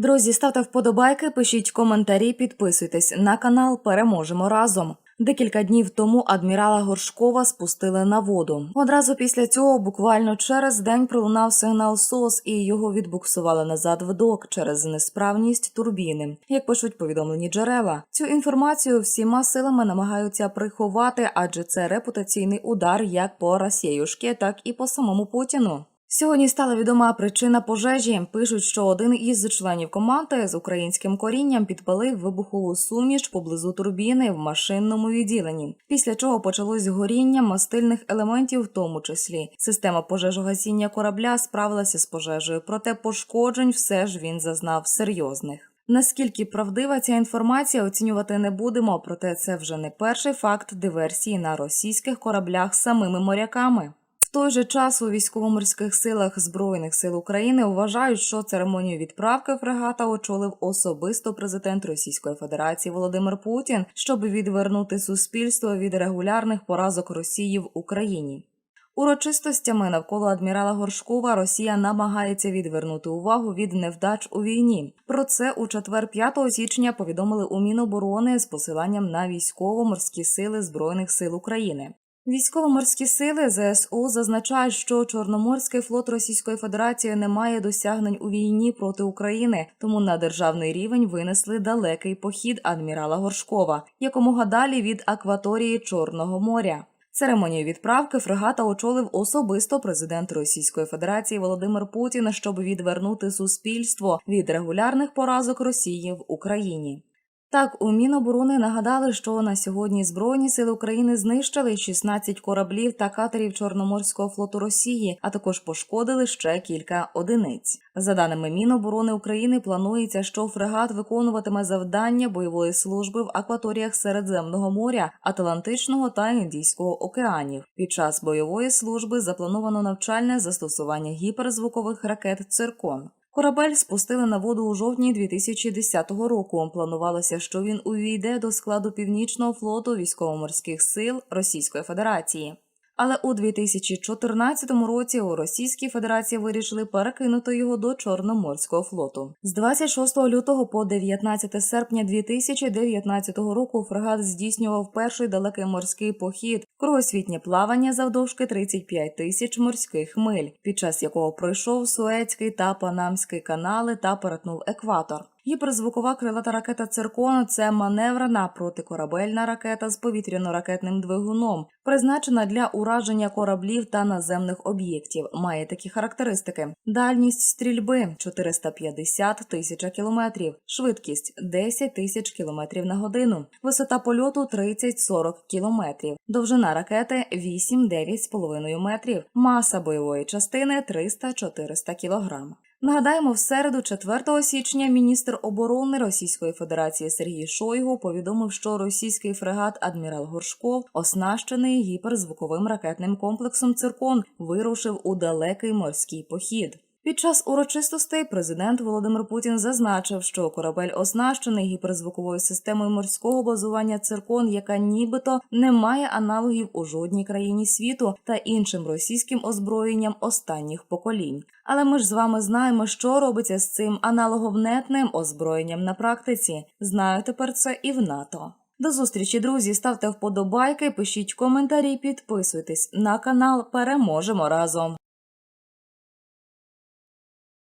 Друзі, ставте вподобайки, пишіть коментарі, підписуйтесь на канал. Переможемо разом. Декілька днів тому адмірала Горшкова спустили на воду. Одразу після цього, буквально через день, пролунав сигнал СОС, і його відбуксували назад в док через несправність турбіни. Як пишуть повідомлені джерела, цю інформацію всіма силами намагаються приховати, адже це репутаційний удар як по Росіюшки, так і по самому Путіну. Сьогодні стала відома причина пожежі. Пишуть, що один із членів команди з українським корінням підпалив вибухову суміш поблизу турбіни в машинному відділенні. Після чого почалось горіння мастильних елементів, в тому числі система пожежогасіння корабля справилася з пожежею, проте пошкоджень все ж він зазнав серйозних. Наскільки правдива ця інформація оцінювати не будемо, проте це вже не перший факт диверсії на російських кораблях самими моряками. В той же час у військово-морських силах збройних сил України вважають, що церемонію відправки фрегата очолив особисто президент Російської Федерації Володимир Путін, щоб відвернути суспільство від регулярних поразок Росії в Україні. Урочистостями навколо адмірала Горшкова Росія намагається відвернути увагу від невдач у війні. Про це у четвер 5 січня повідомили у Міноборони з посиланням на військово-морські сили Збройних сил України. Військово-морські сили ЗСУ зазначають, що Чорноморський флот Російської Федерації не має досягнень у війні проти України, тому на державний рівень винесли далекий похід адмірала Горшкова, якомога далі від акваторії Чорного моря. Церемонію відправки фрегата очолив особисто президент Російської Федерації Володимир Путін, щоб відвернути суспільство від регулярних поразок Росії в Україні. Так, у Міноборони нагадали, що на сьогодні Збройні сили України знищили 16 кораблів та катерів Чорноморського флоту Росії, а також пошкодили ще кілька одиниць. За даними Міноборони України, планується, що фрегат виконуватиме завдання бойової служби в акваторіях Середземного моря, Атлантичного та Індійського океанів. Під час бойової служби заплановано навчальне застосування гіперзвукових ракет «Циркон». Корабель спустили на воду у жовтні 2010 року. Планувалося, що він увійде до складу північного флоту військово-морських сил Російської Федерації. Але у 2014 році у Російській Федерації вирішили перекинути його до Чорноморського флоту. З 26 лютого по 19 серпня 2019 року фрегат здійснював перший далекий морський похід, кругосвітнє плавання завдовжки 35 тисяч морських миль, під час якого пройшов Суецький та Панамський канали та перетнув екватор. Гіперзвукова крилата ракета «Циркон» – це маневрена протикорабельна ракета з повітряно-ракетним двигуном, призначена для ураження кораблів та наземних об'єктів. Має такі характеристики: дальність стрільби 450 тисяч кілометрів, швидкість 10 тисяч кілометрів на годину, висота польоту 30-40 кілометрів, довжина ракети 8-9,5 метрів, маса бойової частини 300-400 кілограм. Нагадаємо, в середу, 4 січня, міністр оборони Російської Федерації Сергій Шойгу повідомив, що російський фрегат Адмірал Горшков, оснащений гіперзвуковим ракетним комплексом «Циркон», вирушив у далекий морський похід. Під час урочистостей президент Володимир Путін зазначив, що корабель оснащений гіперзвуковою системою морського базування «Циркон», яка нібито не має аналогів у жодній країні світу та іншим російським озброєнням останніх поколінь. Але ми ж з вами знаємо, що робиться з цим аналоговнетним озброєнням на практиці. Знаю тепер це і в НАТО. До зустрічі, друзі. Ставте вподобайки, пишіть коментарі, підписуйтесь на канал. Переможемо разом.